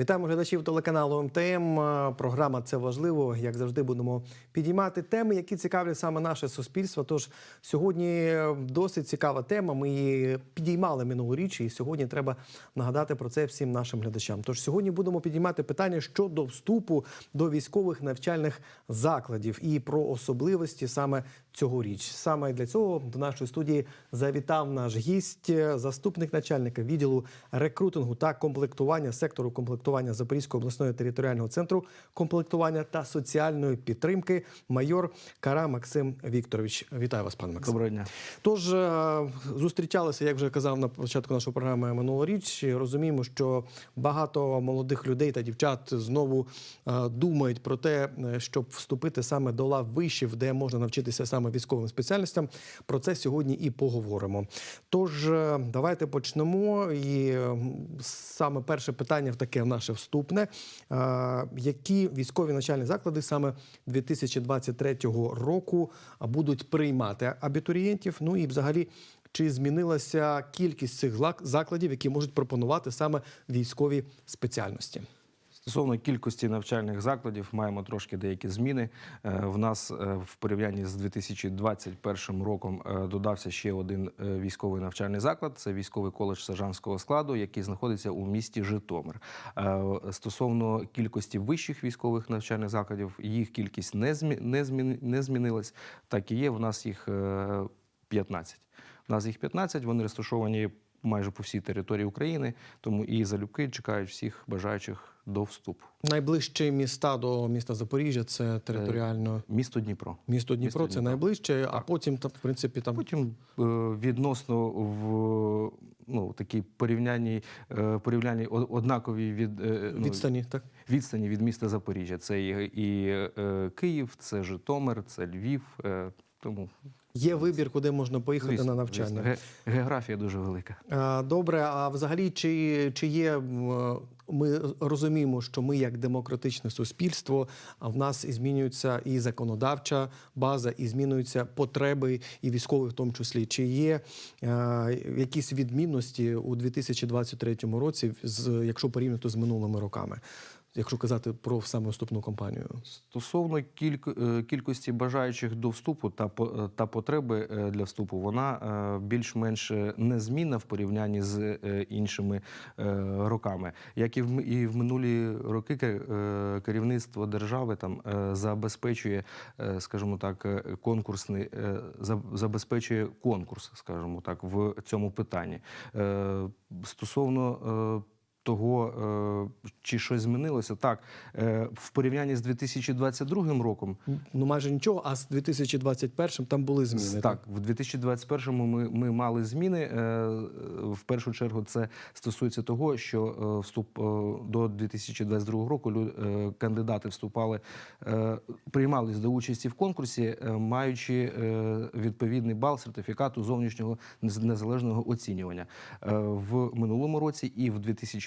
Вітаємо глядачів телеканалу МТМ. Програма це важливо. Як завжди, будемо підіймати теми, які цікавлять саме наше суспільство. Тож сьогодні досить цікава тема. Ми її підіймали минулоріч, і сьогодні треба нагадати про це всім нашим глядачам. Тож сьогодні будемо підіймати питання щодо вступу до військових навчальних закладів і про особливості саме цьогоріч. Саме для цього до нашої студії завітав наш гість, заступник начальника відділу рекрутингу та комплектування сектору комплектування Запорізького обласного територіального центру комплектування та соціальної підтримки, майор Кара Максим Вікторович. Вітаю вас, пане Максим. Доброго дня. Тож е, зустрічалися, як вже казав на початку нашої програми минулоріч. Розуміємо, що багато молодих людей та дівчат знову е, думають про те, е, щоб вступити саме до лав вишів, де можна навчитися саме військовим спеціальностям. Про це сьогодні і поговоримо. Тож е, давайте почнемо. І саме перше питання в таке наше вступне: Е, які військові навчальні заклади саме 2023 року будуть приймати абітурієнтів? Ну і взагалі. Чи змінилася кількість цих закладів, які можуть пропонувати саме військові спеціальності? Стосовно кількості навчальних закладів, маємо трошки деякі зміни. Е, В нас е, в порівнянні з 2021 роком е, додався ще один військовий навчальний заклад. Це військовий коледж сержантського складу, який знаходиться у місті Житомир. Стосовно кількості вищих військових навчальних закладів, їх кількість не змі- не зміни- не змінилась. Так і є. В нас їх е, 15. У нас їх 15, вони розташовані майже по всій території України, тому і залюбки чекають всіх бажаючих до вступу. Найближчі міста до міста Запоріжжя це територіально Місто Дніпро. місто Дніпро. місто Це Дніпро. найближче, а потім там, в принципі, там Потім е, відносно в ну, такій порівнянні, е, порівнянні однакові від е, ну, відстані. Так відстані від міста Запоріжжя. Це і, і е, Київ, це Житомир, це Львів. Е, тому є вибір, куди можна поїхати звісно, на навчання. звісно, географія дуже велика. Добре, а взагалі, чи, чи є ми розуміємо, що ми як демократичне суспільство, а в нас і змінюється і законодавча база, і змінюються потреби, і військові в тому числі. Чи є е, якісь відмінності у 2023 році, з якщо порівняти з минулими роками, якщо казати про саме вступну кампанію? Стосовно кільк- е, кількості бажаючих до вступу та е, та потреби е, для вступу, вона більш-менш незмінна в порівнянні з іншими роками. Як і в і в минулі роки, керівництво держави там забезпечує, скажімо так, конкурсний забезпечує конкурс, скажімо так, в цьому питанні. Стосовно того, е, чи щось змінилося, так е, в порівнянні з 2022 роком. Ну майже нічого, а з 2021 там були зміни. Так, в 2021 ми, ми мали зміни. Е, В першу чергу це стосується того, що вступ до 2022 року кандидати вступали, приймались до участі в конкурсі, маючи відповідний бал сертифікату зовнішнього нез- незалежного оцінювання. В минулому році і в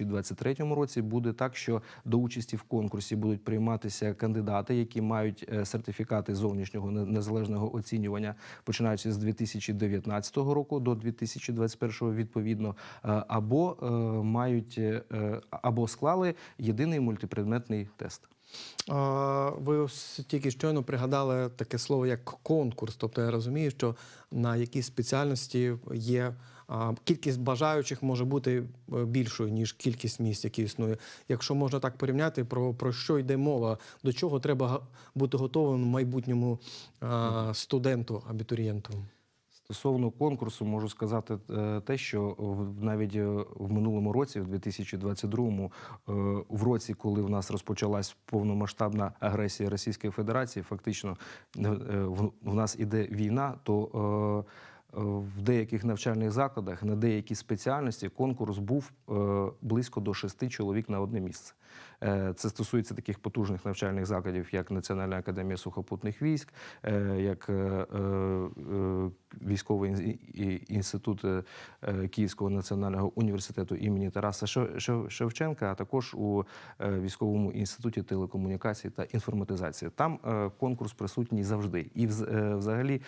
2023 році буде так, що до участі в конкурсі будуть прийматися кандидати, які мають е, сертифікати зовнішнього незалежного оцінювання, починаючи з 2019 року до 2021 відповідно, е, або е, мають або склали єдиний мультипредметний тест. Ви тільки щойно пригадали таке слово як конкурс. Тобто я розумію, що на якійсь спеціальності є кількість бажаючих може бути е, більшою ніж кількість місць, які існує. Якщо можна так порівняти, про, про що йде мова, до чого треба бути готовим майбутньому студенту, абітурієнту. Стосовно конкурсу, можу сказати е, те, що навіть е, в минулому році, в 2022-му, е, в році, коли в нас розпочалась повномасштабна агресія Російської Федерації, фактично е, в нас іде війна, то е, е, в деяких навчальних закладах на деякі спеціальності конкурс був е, близько до шести чоловік на одне місце. Е, Це стосується таких потужних навчальних закладів, як Національна академія сухопутних військ, е, як е, військовий інститут Київського національного університету імені Тараса Шев- Шев- Шевченка, а також у військовому інституті телекомунікації та інформатизації. Там конкурс присутній завжди. І взагалі,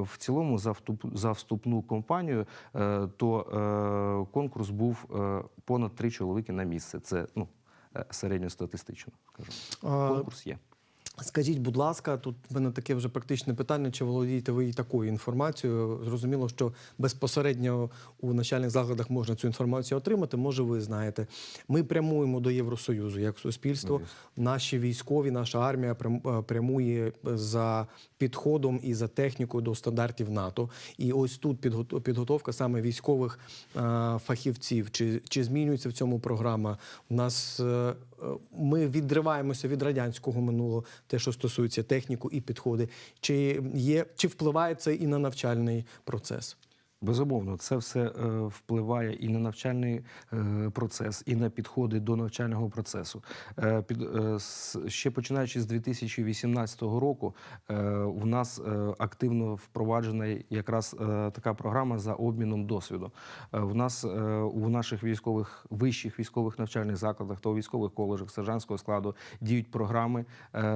в цілому, за вступ вступну кампанію, е, то конкурс був понад три чоловіки на місце. Це ну середньостатистично. Скажу. Конкурс є. Скажіть, будь ласка, тут в мене таке вже практичне питання: чи володієте ви і такою інформацією? Зрозуміло, що безпосередньо у навчальних закладах можна цю інформацію отримати. Може, ви знаєте. Ми прямуємо до Євросоюзу як суспільство. Наші військові, наша армія прям- е, прямує за підходом і за технікою до стандартів НАТО. І ось тут підгот- підготовка саме військових е, фахівців. Чи, чи змінюється в цьому програма? У нас е, ми відриваємося від радянського минулого, те, що стосується техніку і підходи. Чи є чи впливає це і на навчальний процес? Безумовно, це все е, впливає і на навчальний е, процес, і на підходи до навчального процесу. Е, під, ще починаючи з 2018 року, у нас активно впроваджена якраз така програма за обміном досвіду. В нас у наших військових вищих військових навчальних закладах та у військових коледжах сержантського складу діють програми,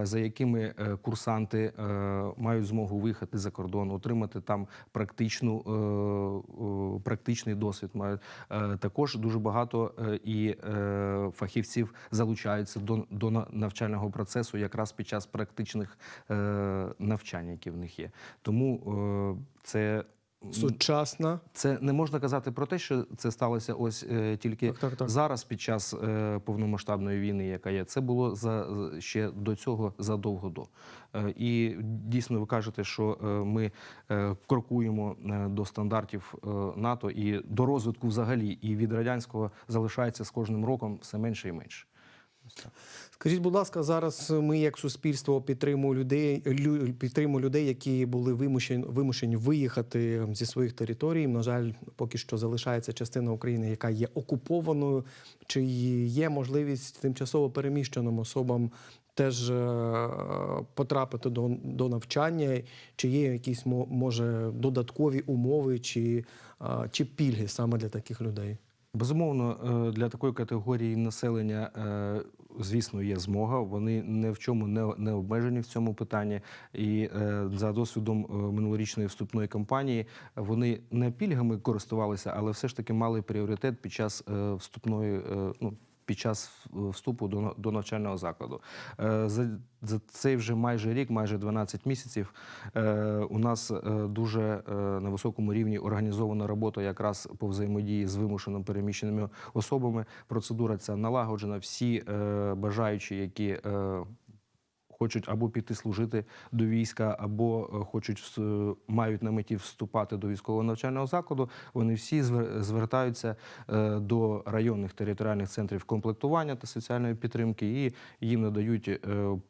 за якими курсанти мають змогу виїхати за кордон, отримати там практичну, практичний досвід. Мають Е, також дуже багато е, і е, фахівців залучаються до, до на- навчального процесу якраз під час практичних е, навчань, які в них є. Тому е, це. Сучасна Це не можна казати про те, що це сталося ось е, тільки Так, так, так. зараз під час е, повномасштабної війни, яка є. Це було за ще до цього задовго до. Е, і дійсно ви кажете, що е, ми е, крокуємо е, до стандартів е, НАТО і до розвитку взагалі, і від радянського залишається з кожним роком все менше і менше. Скажіть, будь ласка, зараз ми, як суспільство, підтримуємо людей, лю- підтримуємо людей, які були вимушені, вимушені виїхати зі своїх територій. На жаль, поки що залишається частина України, яка є окупованою. Чи є можливість тимчасово переміщеним особам теж е, потрапити до, до навчання? Чи є якісь мо- може додаткові умови чи, е, чи пільги саме для таких людей? Безумовно, е, для такої категорії населення, звісно, є змога. Вони не в чому не, не обмежені в цьому питанні. І е, за досвідом е, минулорічної вступної кампанії вони не пільгами користувалися, але все ж таки мали пріоритет під час е, вступної. е, Ну, під час вступу до, до навчального закладу. Е, За, за цей вже майже рік, майже 12 місяців, е, у нас е, дуже е, на високому рівні організована робота якраз по взаємодії з вимушено переміщеними особами. Процедура ця налагоджена. Всі е, бажаючі, які е, хочуть або піти служити до війська, або е, хочуть мають на меті вступати до військового навчального закладу. Вони всі звер- звертаються е, до районних територіальних центрів комплектування та соціальної підтримки, і їм надають е,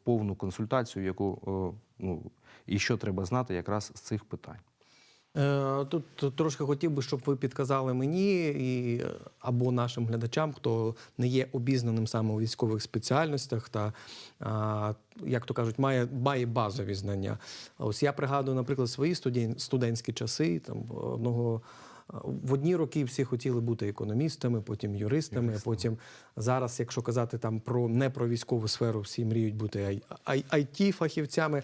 повну консультацію, яку е, ну і що треба знати якраз з цих питань. Е, Тут трошки хотів би, щоб ви підказали мені і, е, або нашим глядачам, хто не є обізнаним саме у військових спеціальностях та, як то кажуть, має, має базові знання. Ось я пригадую, наприклад, свої студентські часи. Там одного в одні роки всі хотіли бути економістами, потім юристами, а потім зараз, якщо казати там про не про військову сферу, всі мріють бути it фахівцями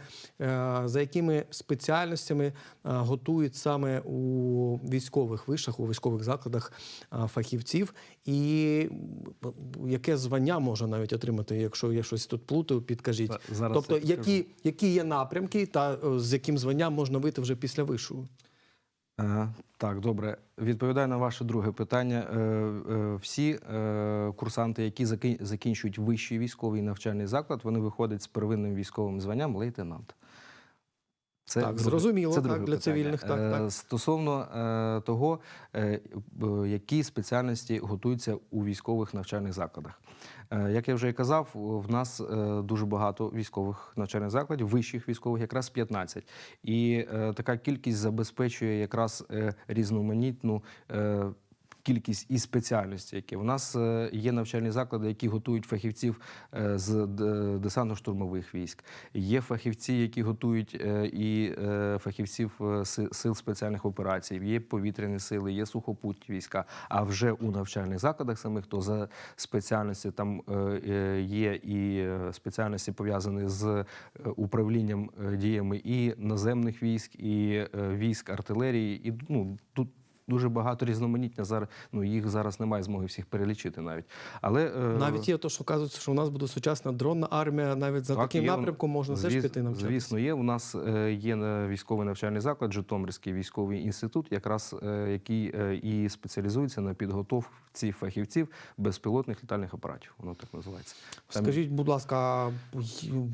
за якими спеціальностями е, готують саме у військових вишах, у військових закладах е, фахівців, і яке звання можна навіть отримати, якщо я щось тут плутаю, підкажіть. Зараз тобто, які, які є напрямки, та е, з яким званням можна вийти вже після вишу? Так, добре. Відповідаю на ваше друге питання. Е, е, Всі е, курсанти, які закінчують вищий військовий навчальний заклад, вони виходять з первинним військовим званням лейтенант. Це Так, зрозуміло, так, для питання. цивільних, так, так. Стосовно е, того, е, які спеціальності готуються у військових навчальних закладах. Е, Як я вже і казав, в нас е, дуже багато військових навчальних закладів, вищих військових, якраз 15. І е, така кількість забезпечує якраз різноманітну. Кількість і спеціальності, які у нас е, є навчальні заклади, які готують фахівців е, з десантно-штурмових військ. Є фахівці, які готують е, і фахівців сил спеціальних операцій. Є повітряні сили, є сухопутні війська. А вже у навчальних закладах самих то за спеціальності там є і спеціальності пов'язані з управлінням діями і наземних військ, і військ артилерії, і ну тут дуже багато різноманіття. Зараз ну їх зараз немає змоги всіх перелічити навіть. Але е, Навіть є то, що кажуть, що у нас буде сучасна дронна армія, навіть за Так, таким є. напрямком можна звіс, все ж піти навчатися. Звісно, є. У нас е, є військовий навчальний заклад, Житомирський військовий інститут, якраз е, який і спеціалізується на підготовці фахівців безпілотних літальних апаратів. Воно так називається. Там- Скажіть, будь ласка,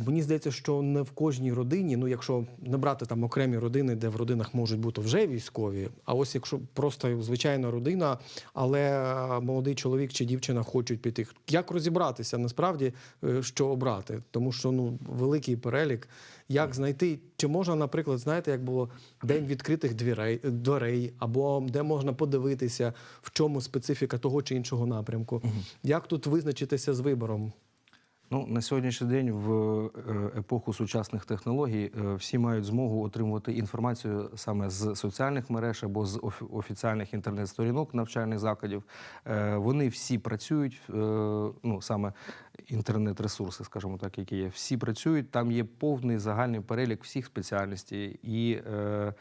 мені здається, що не в кожній родині, ну якщо не брати там окремі родини, де в родинах можуть бути вже військові, а ось якщо просто звичайна родина, але е, молодий чоловік чи дівчина хочуть піти. Як розібратися насправді, е, що обрати? Тому що ну великий перелік. Як знайти, чи можна, наприклад, знаєте, як було день відкритих дверей, дверей, або де можна подивитися, в чому специфіка того чи іншого напрямку? Як тут визначитися з вибором? Ну, на сьогоднішній день в е, епоху сучасних технологій е, всі мають змогу отримувати інформацію саме з соціальних мереж або з офі- офіціальних інтернет-сторінок навчальних закладів. Е, Вони всі працюють, е, ну саме інтернет-ресурси, скажімо так, які є. Всі працюють. Там є повний загальний перелік всіх спеціальностей і. е,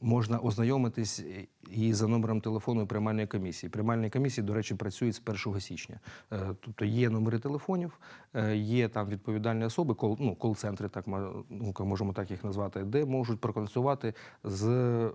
Можна ознайомитись і за номером телефону приймальної комісії. Приймальні комісії, до речі, працюють з 1 січня. Е, Тобто є номери телефонів, е, є там відповідальні особи, кол, ну, кол-центри, так ну, можемо так їх назвати, де можуть проконсультувати з е,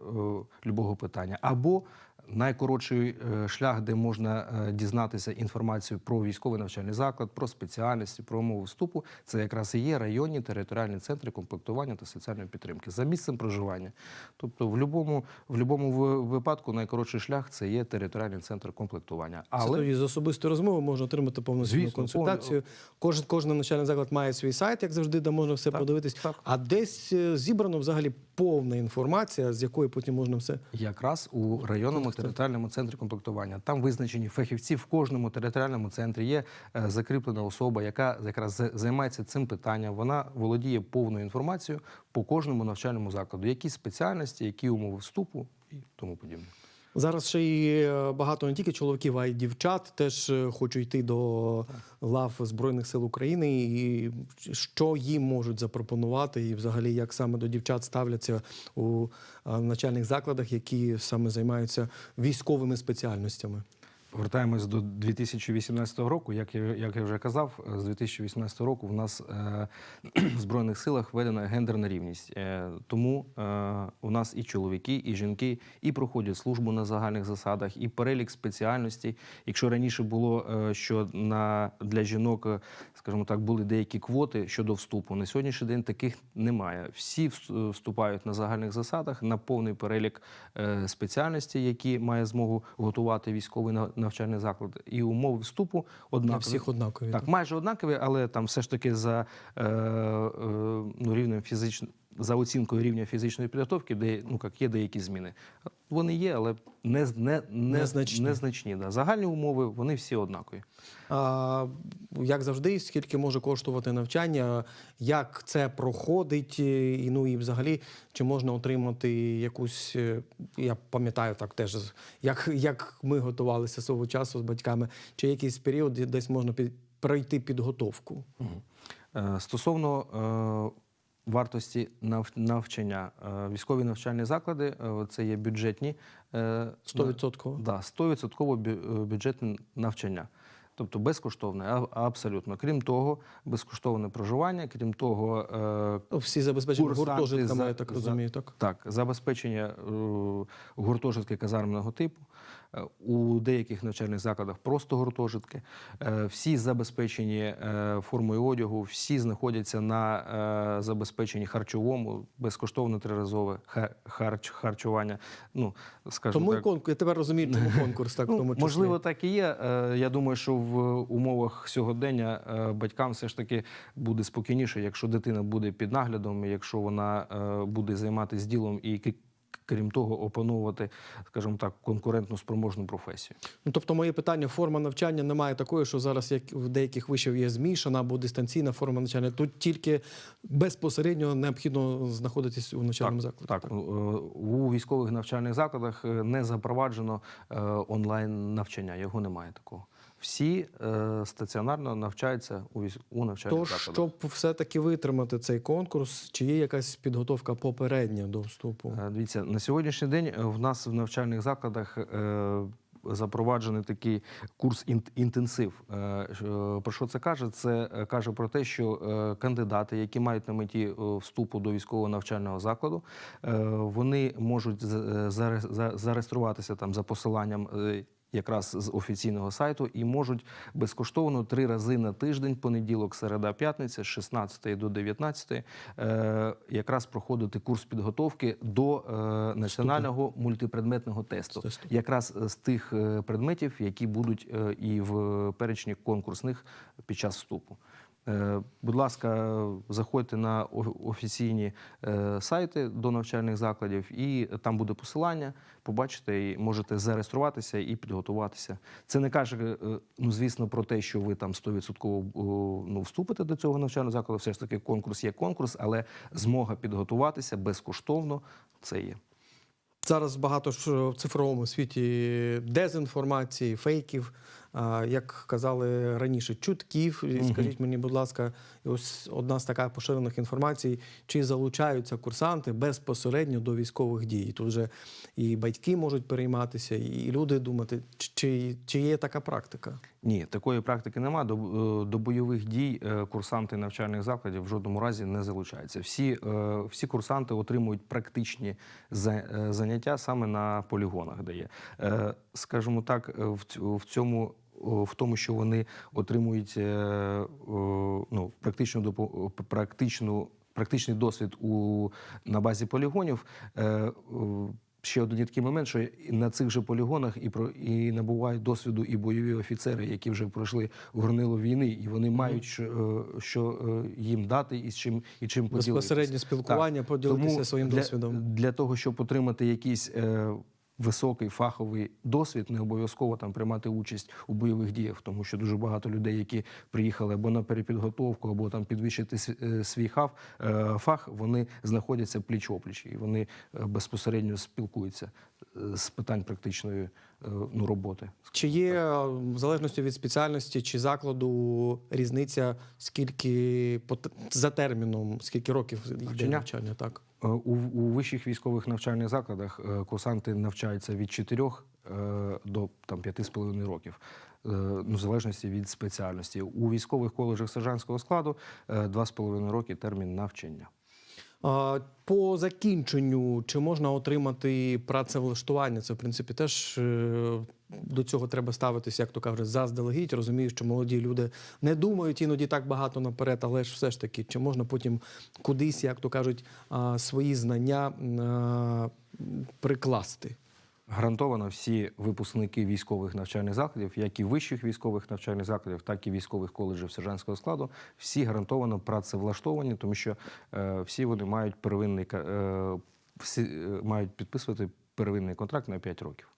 любого питання. Або найкоротший е, шлях, де можна е, дізнатися інформацію про військовий навчальний заклад, про спеціальності, про умови вступу, це якраз і є районні територіальні центри комплектування та соціальної підтримки за місцем проживання. Тобто, в будь-якому в будь-якому випадку найкоротший шлях це є територіальний центр комплектування. Це Але тоді з особистої розмови можна отримати повноцінну консультацію. Кожен кожен навчальний заклад має свій сайт, як завжди, де можна все Так, подивитись. так. А десь е, зібрано взагалі повна інформація, з якої потім можна все. Якраз у районному територіальному центрі комплектування там визначені фахівці в кожному територіальному центрі. Є е, закріплена особа, яка якраз за- займається цим питанням. Вона володіє повною інформацією по кожному навчальному закладу, які спеціальності, які умови вступу і тому подібне. Зараз ще й е, багато не тільки чоловіків, а й дівчат теж хочу йти до лав Збройних сил України. І що їм можуть запропонувати, і взагалі як саме до дівчат ставляться у начальних навчальних закладах, які саме займаються військовими спеціальностями. Повертаємось до 2018 року. Як я, як я вже казав, з 2018 року в нас е, в Збройних силах введена гендерна рівність. Е, тому е, у нас і чоловіки, і жінки і проходять службу на загальних засадах, і перелік спеціальностей. Якщо раніше було, е, що на, для жінок, е, скажімо так, були деякі квоти щодо вступу, на сьогоднішній день таких немає. Всі вступають на загальних засадах на повний перелік е, спеціальностей, які має змогу готувати військовий на- навчальний заклад, і умови вступу Для однакові. всіх однакові. Так, майже однакові, але там все ж таки за е, е, ну, рівнем фізично, за оцінкою рівня фізичної підготовки, де ну як є деякі зміни. Вони є, але не, не, не, Незначні. незначні, да. Загальні умови вони всі однакові. А, як завжди, скільки може коштувати навчання, як це проходить, е, і ну і взагалі, чи можна отримати якусь, е, я пам'ятаю так теж, як, як ми готувалися свого часу з батьками, чи якийсь період де- десь можна під, пройти підготовку. Е, Стосовно вартості нав- навчання, е, військові навчальні заклади е, це є бюджетні. е, 100%. Да, 100% бю- е, бюджетне навчання. Тобто безкоштовне, абсолютно. Крім того, безкоштовне проживання, крім того, е, Ну, Всі забезпечені Курсанти гуртожитками, я так розумію, так? Так, забезпечення е, гуртожитки казарменого типу. Е, У деяких навчальних закладах просто гуртожитки. Е, Всі забезпечені е, формою одягу, всі знаходяться на забезпеченні харчовому, безкоштовне триразове ха- харч, харчування. Ну, скажімо Тому так, конкурс, я тепер розумію, чому конкурс так Ну, тому числі. можливо, так і є. Я думаю, що в умовах сьогодення батькам все ж таки буде спокійніше, якщо дитина буде під наглядом, якщо вона буде займатися ділом і крім того, опановувати, скажімо так, конкурентну спроможну професію. Ну, тобто, моє питання: форма навчання немає такої, що зараз як в деяких вишів є змішана або дистанційна форма навчання. Тут тільки безпосередньо необхідно знаходитись у навчальному закладі. Так, е, у військових навчальних закладах е, не запроваджено е, онлайн навчання. Його немає такого. Всі е, стаціонарно навчаються у, військ- у навчальних Тож, закладах. щоб все-таки витримати цей конкурс, чи є якась підготовка попередня до вступу? Е, Дивіться, на сьогоднішній день е, в нас в навчальних закладах е, запроваджений такий курс інтенсив. Е, Про що це каже? Це е, каже про те, що е, кандидати, які мають на меті е, вступу до військового навчального закладу, е, вони можуть е, зареєструватися там за посиланням. Е, Якраз з офіційного сайту і можуть безкоштовно три рази на тиждень, понеділок, середа, п'ятниця, з 16 до 19, е, якраз проходити курс підготовки до е, національного мультипредметного тесту. Якраз з тих е, предметів, які будуть е, і в перечні конкурсних під час вступу. Е, Будь ласка, заходьте на офіційні е, сайти до навчальних закладів, і там буде посилання. Побачите, і можете зареєструватися і підготуватися. Це не каже, е, ну звісно, про те, що ви там 100% ну, вступите до цього навчального закладу. Все ж таки, конкурс є конкурс, але змога підготуватися безкоштовно це є. Зараз багато ж в цифровому світі дезінформації, фейків, як казали раніше, чутків. Скажіть мені, будь ласка, ось одна з таких поширених інформацій, чи залучаються курсанти безпосередньо до військових дій. Тут вже і батьки можуть перейматися, і люди думати, чи, чи є така практика. Ні, такої практики нема. До, е, до бойових дій е, курсанти навчальних закладів в жодному разі не залучаються. Всі, е, всі курсанти отримують практичні заняття саме на полігонах, де є. Скажімо так, в цьому. В тому, що вони отримують е, о, ну, практичну практичну, практичний досвід у, на базі полігонів. Е, Ще один такий момент, що на цих же полігонах і про і набувають досвіду і бойові офіцери, які вже пройшли горнило війни, і вони мають що, е, що е, їм дати і з чим і чим поділитися. Безпосереднє спілкування, Так. поділитися Тому своїм для, досвідом. для того, щоб отримати якийсь е, високий фаховий досвід, не обов'язково там приймати участь у бойових діях, тому що дуже багато людей, які приїхали або на перепідготовку, або там підвищити е, свій хав, е, фах, вони знаходяться пліч опліч і вони е, безпосередньо спілкуються з питань практичної ну, роботи. Чи є е, в залежності від спеціальності чи закладу різниця, скільки за терміном, скільки років йде Навчання? Так. Е, У, у вищих військових навчальних закладах е, курсанти навчаються від 4 е, до там 5,5 років. е, Ну, в залежності від спеціальності. У військових коледжах сержантського складу е, 2,5 роки термін навчання. По закінченню чи можна отримати працевлаштування? Це в принципі теж е, до цього треба ставитися, як то кажуть, заздалегідь. Розумію, що молоді люди не думають іноді так багато наперед, але ж все ж таки, чи можна потім кудись, як то кажуть, свої знання прикласти? Гарантовано всі випускники військових навчальних закладів, як і вищих військових навчальних закладів, так і військових коледжів сержантського складу, всі гарантовано працевлаштовані, тому що е, всі вони мають первинний е, всі е, мають підписувати первинний контракт на 5 років.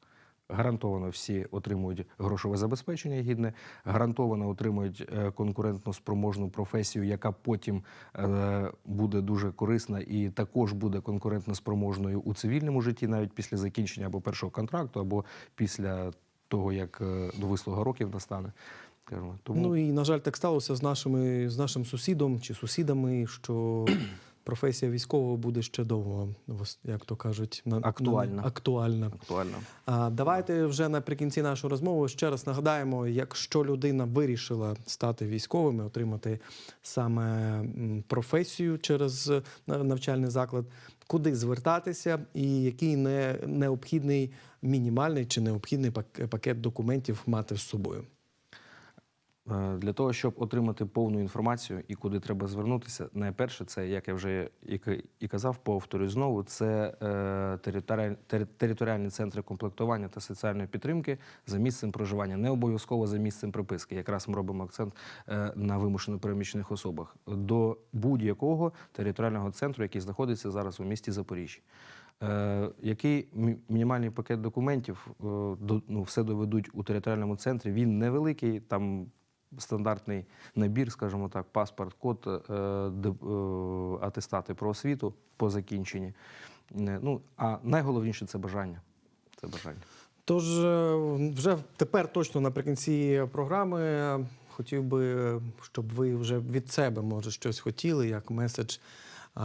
Гарантовано всі отримують грошове забезпечення гідне, гарантовано отримують е, конкурентно спроможну професію, яка потім е, буде дуже корисна і також буде конкурентно спроможною у цивільному житті, навіть після закінчення або першого контракту, або після того, як е, до вислуга років настане. Тому Ну і на жаль, так сталося з нашими з нашим сусідом чи сусідами, що професія військового буде ще довго, як то кажуть, на Актуальна. на- актуальна. актуально. А, давайте вже наприкінці нашої розмови ще раз нагадаємо, якщо людина вирішила стати військовим, і отримати саме професію через е, навчальний заклад, куди звертатися, і який не, необхідний мінімальний чи необхідний пак- пакет документів мати з собою. Е, Для того, щоб отримати повну інформацію і куди треба звернутися, найперше, це, як я вже і казав, повторюю знову, це е, територіальні центри комплектування та соціальної підтримки за місцем проживання, не обов'язково за місцем приписки. Якраз ми робимо акцент е, на вимушено переміщених особах до будь-якого територіального центру, який знаходиться зараз у місті Запоріжжя. Який мінімальний пакет документів до, ну, все доведуть у територіальному центрі. Він невеликий, там стандартний набір, скажімо так, паспорт, код, е, е, атестати про освіту по закінченні. Е, Ну, а найголовніше це бажання. Це бажання. Тож вже тепер точно наприкінці програми хотів би, щоб ви вже від себе може щось хотіли, як меседж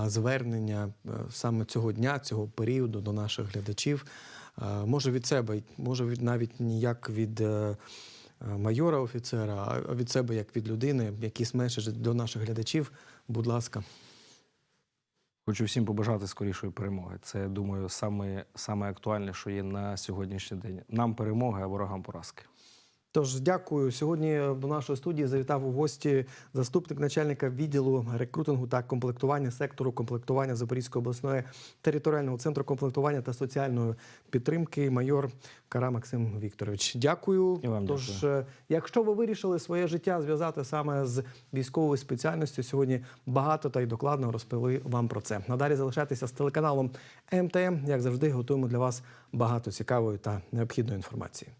звернення саме цього дня, цього періоду до наших глядачів. Може від себе, може навіть ніяк від. Майора офіцера, а від себе як від людини, якісь меседжі до наших глядачів. Будь ласка. Хочу всім побажати скорішої перемоги. Це, я думаю, саме, саме актуальне, що є на сьогоднішній день. Нам перемоги, а ворогам поразки. Тож дякую. Сьогодні до нашої студії завітав у гості заступник начальника відділу рекрутингу та комплектування сектору комплектування Запорізької обласної територіального центру комплектування та соціальної підтримки майор Кара Максим Вікторович. Дякую. І вам Тож, дякую. е, якщо ви вирішили своє життя зв'язати саме з військовою спеціальністю, сьогодні багато та й докладно розповіли вам про це. Надалі залишайтеся з телеканалом МТМ. Як завжди, готуємо для вас багато цікавої та необхідної інформації.